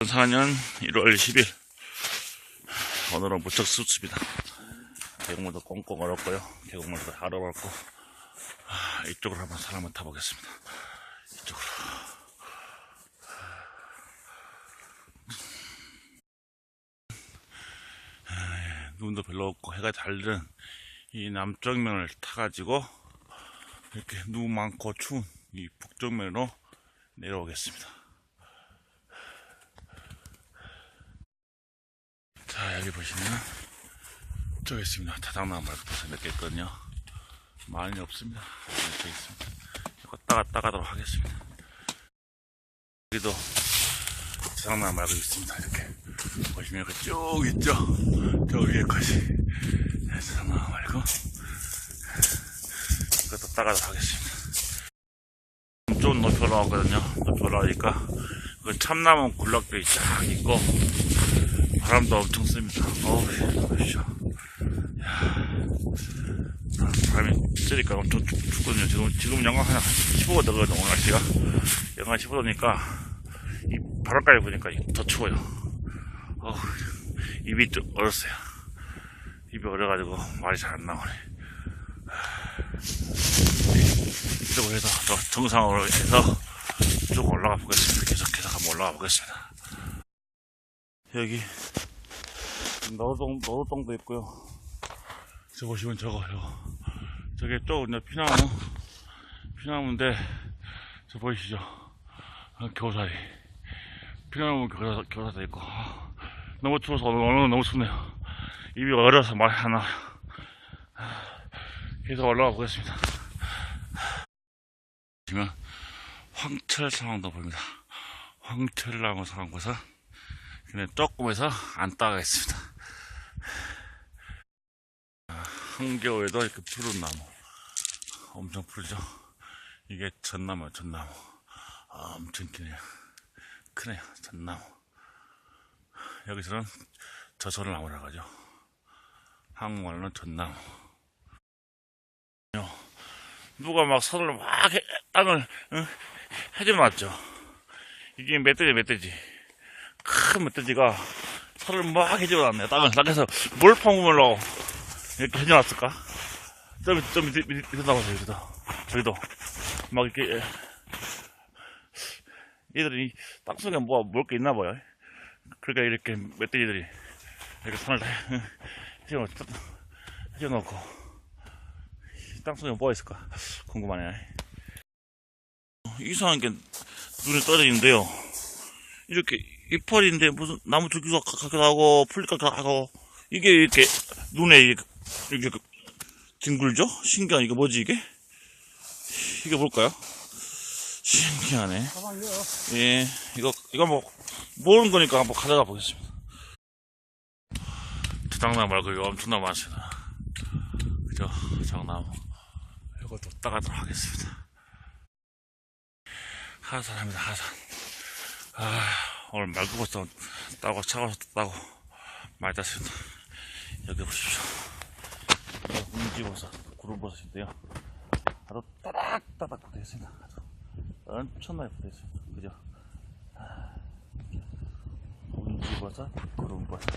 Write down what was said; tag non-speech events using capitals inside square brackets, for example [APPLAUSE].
2004년 1월 10일. 오늘은 무척 습습니다. 계곡물도 꽁꽁 얼었고요. 계곡물도 하루 얼었고. 아, 이쪽으로 한번 사람 한번 타보겠습니다. 이쪽으로. 아, 눈도 별로 없고 해가 잘 드는 이 남쪽면을 타가지고 이렇게 눈 많고 추운 이 북쪽면으로 내려오겠습니다 여기 보시면 저기 있습니다. 타당나무 말고 몇개 있거든요. 많이 없습니다. 이렇게 있습니다. 이거 따가 따가도록 하겠습니다. 여기도 타당나무 말고 있습니다. 이렇게 보시면 이렇게 쭉 있죠? 저 위에까지 타당나무 말고. 이것도 따가도록 하겠습니다. 좀 높이 올라왔거든요. 높이 올라오니까 그 참나무 굴락들이 쫙 있고 바람도 엄청 셉니다. 어우, 보십시오. 야, 바람이 쐬니까 엄청 춥, 춥거든요. 지금, 지금 영하 한 15도 되거든요, 오늘 날씨가. 영하 15도니까, 이 바람까지 보니까 더 추워요. 어우, 입이 좀 얼었어요. 입이 얼어가지고 말이 잘 안 나오네. 이쪽으로 해서 더 정상으로 해서 쭉 올라가 보겠습니다. 계속, 계속 한번 올라가 보겠습니다. 여기 너동 너동도 있고요. 저 보시면 저거 저거 저게 또 이제 피나무 피나무인데 저 보이시죠? 아, 겨우살이 피나무 겨우살, 겨우살도 있고 아, 너무 추워서 오늘, 너무 춥네요. 입이 얼어서 말 하나 계속 올라가 보겠습니다. 보시면 황철 상황도 보입니다. 황철나무 상황에서 그냥 조금해서 안 따가겠습니다. 아, 한겨울에도 이렇게 푸른 나무. 엄청 푸르죠? 이게 전나무야, 전나무. 아, 엄청 크네요. 크네요, 전나무. 여기서는 저솔나무라고 하죠. 한국말로는 전나무. 누가 막 손을 막 해- 땅을 응? 해줘놨죠. 이게 멧돼지, 멧돼지. 큰 멧돼지가 살을 막 해줘놨네. 땅을 땅에서 뭘 파먹으려고 이렇게 해줘놨을까? 저, 저 밑에, 밑에, 밑에 나와서 여기도. 저기도. 막 이렇게, 예. 얘들이 땅속에 뭐, 먹을 게 있나 봐요. 그러니까 이렇게 멧돼지들이 이렇게 손을 다. [LAUGHS] 이 땅속에 뭐가 있을까? 궁금하네. 이상한 게 눈에 떨어지는데요. 이렇게 이파리인데 무슨 나무 줄기가 같기도 하고 풀 같기도 하고 이게 이렇게 눈에 이렇게, 이렇게 뒹굴죠? 신기한 이게 뭐지 이게? 이게 뭘까요? 신기하네. 예, 이거 이거 뭐 모르는 거니까 한번 가져가 보겠습니다. 장나무 말고 이거 엄청나 많습니다. 그죠? 장나무. 이것도 따가도록 하겠습니다. 하산합니다, 하산. 아, 오늘 말고버섯 따고 차가워서 따고 많이 땄습니다. 여기 보십시오. 이게 홍지버섯, 구름버섯인데요. 아주 따닥따닥 붙어 있습니다. 아주 엄청나게 붙어 있습니다. 그죠? 아, 홍지버섯, 구름버섯.